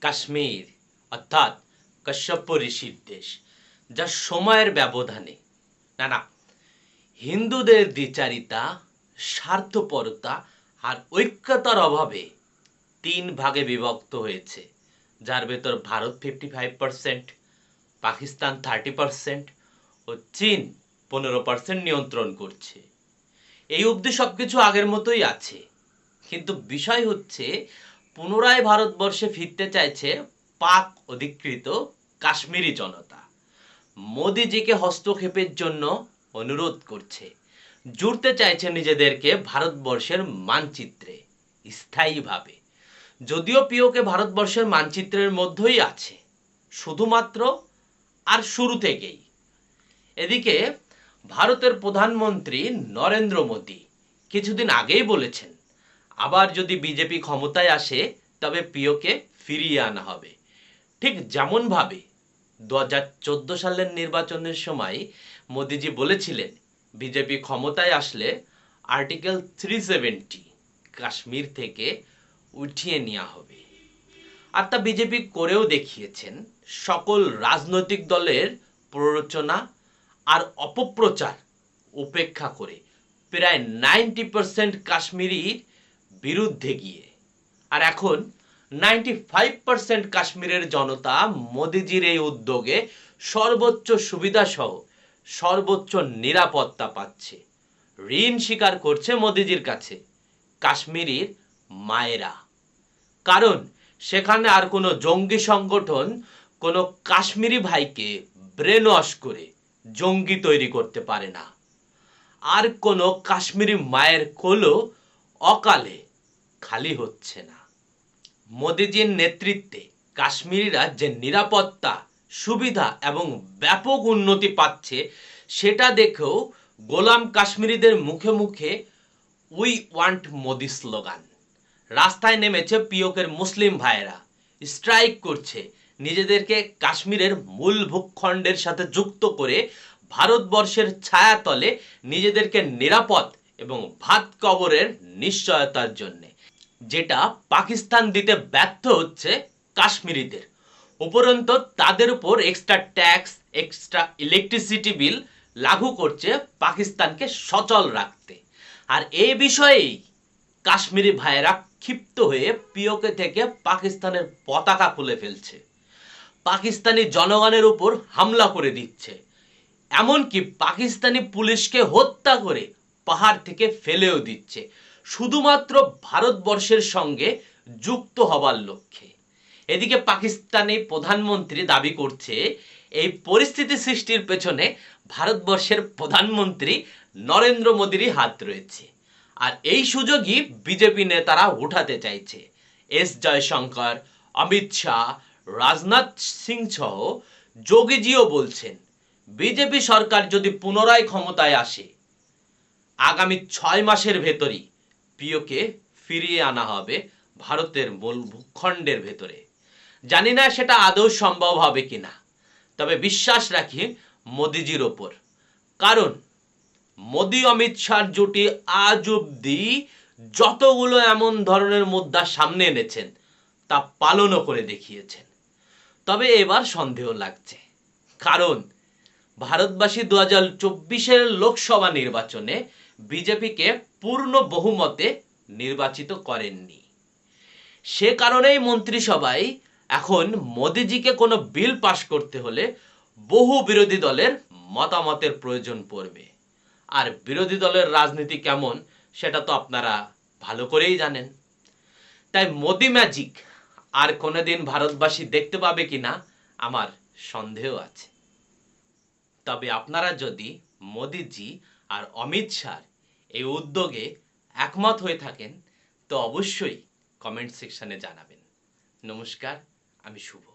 কাশ্মীর, অর্থাৎ কশ্যপ ঋষির দেশ, যা সময়ের ব্যবধানে। না না, হিন্দুদের দ্বিচারিতা, স্বার্থপরতা আর ঐক্যতার অভাবে তিন ভাগে বিভক্ত হয়েছে, যার ভেতর Bharat fifty five percent Pakistan thirty percent ও চীন পনেরো পার্সেন্ট নিয়ন্ত্রণ করছে। এই অবধি সব কিছু আগের মতোই আছে। কিন্তু বিষয় হচ্ছে পুনরায় ভারতবর্ষে ফিরতে চাইছে পাক অধিকৃত কাশ্মীরি জনতা। মোদিজিকে হস্তক্ষেপের জন্য অনুরোধ করছে। জুড়তে চাইছে নিজেদেরকে ভারতবর্ষের মানচিত্রে, স্থায়ীভাবে। যদিও পিওকে ভারতবর্ষের মানচিত্রের মধ্যেই আছে, শুধুমাত্র আর শুরু থেকেই। এদিকে ভারতের প্রধানমন্ত্রী নরেন্দ্র মোদী কিছুদিন আগেই বলেছেন আবার যদি বিজেপি ক্ষমতায় আসে, তবে পিওকে ফিরিয়ে আনা হবে। ঠিক যেমনভাবে দু হাজার চোদ্দ সালের নির্বাচনের সময় মোদিজি বলেছিলেন, বিজেপি ক্ষমতায় আসলে আর্টিকেল থ্রি সেভেন্টি কাশ্মীর থেকে উঠিয়ে নেওয়া হবে। আর তা বিজেপি করেও দেখিয়েছেন, সকল রাজনৈতিক দলের প্ররোচনা আর অপপ্রচার উপেক্ষা করে। প্রায় নাইনটি পার্সেন্ট কাশ্মীরির বিরুদ্ধে গিয়ে। আর এখন নাইনটি ফাইভ পার্সেন্ট কাশ্মীরের জনতা মোদিজির এই উদ্যোগে সর্বোচ্চ সুবিধা সহ সর্বোচ্চ নিরাপত্তা পাচ্ছে। ঋণ স্বীকার করছে মোদিজির কাছে, কাশ্মীরির মায়েরা। কারণ সেখানে আর কোনো জঙ্গি সংগঠন কোনো কাশ্মীরি ভাইকে ব্রেন ওয়াশ করে জঙ্গি তৈরি করতে পারে না। আর কোনো কাশ্মীরি মায়ের কোলও অকালে খালি হচ্ছে না। মোদিজির নেতৃত্বে কাশ্মীরিরা যে নিরাপত্তা, সুবিধা এবং ব্যাপক উন্নতি পাচ্ছে, সেটা দেখেও গোলাম কাশ্মীরিদের মুখে মুখে, উই ওয়ান্ট মোদি স্লোগান। রাস্তায় নেমেছে পিওকের মুসলিম ভাইয়েরা। স্ট্রাইক করছে নিজেদেরকে কাশ্মীরের মূল ভূখণ্ডের সাথে যুক্ত করে ভারতবর্ষের ছায়াতলে নিজেদেরকে নিরাপদ এবং ভাত কবরের নিশ্চয়তার জন্যে। যেটা পাকিস্তান দিতে ব্যর্থ হচ্ছে কাশ্মীরিদের। উপরন্ত তাদের উপর extra tax extra electricity bill লাগু করছে পাকিস্তানকে সচল রাখতে। আর এই বিষয়েই কাশ্মীরি ভাইয়েরা ক্ষিপ্ত হয়ে পিওকে থেকে পাকিস্তানের পতাকা খুলে ফেলছে। পাকিস্তানি জনগণের উপর হামলা করে দিচ্ছে। এমনকি পাকিস্তানি পুলিশকে হত্যা করে পাহাড় থেকে ফেলেও দিচ্ছে। শুধুমাত্র ভারতবর্ষের সঙ্গে যুক্ত হবার লক্ষ্যে। এদিকে পাকিস্তানি প্রধানমন্ত্রী দাবি করছে, এই পরিস্থিতি সৃষ্টির পেছনে ভারতবর্ষের প্রধানমন্ত্রী নরেন্দ্র মোদীরই হাত রয়েছে। আর এই সুযোগই বিজেপি নেতারা উঠাতে চাইছে। এস জয়শঙ্কর, অমিত শাহ, রাজনাথ সিং সহ যোগীজিও বলছেন, বিজেপি সরকার যদি পুনরায় ক্ষমতায় আসে, আগামী ছয় মাসের ভেতরই পিওকে ফিরিয়ে আনা হবে ভারতের মূল ভূখণ্ডের ভেতরে। জানি না সেটা আদৌ সম্ভব হবে কিনা, তবে বিশ্বাস রাখি মোদিজির ওপর। কারণ, মোদি অমিত শাহর জুটি আজ অব্দি যতগুলো এমন ধরনের মুদ্রা সামনে এনেছেন, তা পালনও করে দেখিয়েছেন। তবে এবার সন্দেহ লাগছে। কারণ, ভারতবাসী দু হাজার চব্বিশের লোকসভা নির্বাচনে বিজেপিকে পূর্ণ বহুমতে নির্বাচিত করেননি। সে কারণেই মন্ত্রিসভায় এখন মোদিজিকে কোনো বিল পাশ করতে হলে বহু বিরোধী দলের মতামতের প্রয়োজন পড়বে। আর বিরোধী দলের রাজনীতি কেমন, সেটা তো আপনারা ভালো করেই জানেন। তাই মোদি ম্যাজিক আর কোনোদিন ভারতবাসী দেখতে পাবে কিনা আমার সন্দেহ আছে। তবে আপনারা যদি মোদিজি আর অমিত শাহর এই উদ্যোগে একমত হয়ে থাকেন তো অবশ্যই কমেন্ট সেকশানে জানাবেন। নমস্কার আমি শুভ।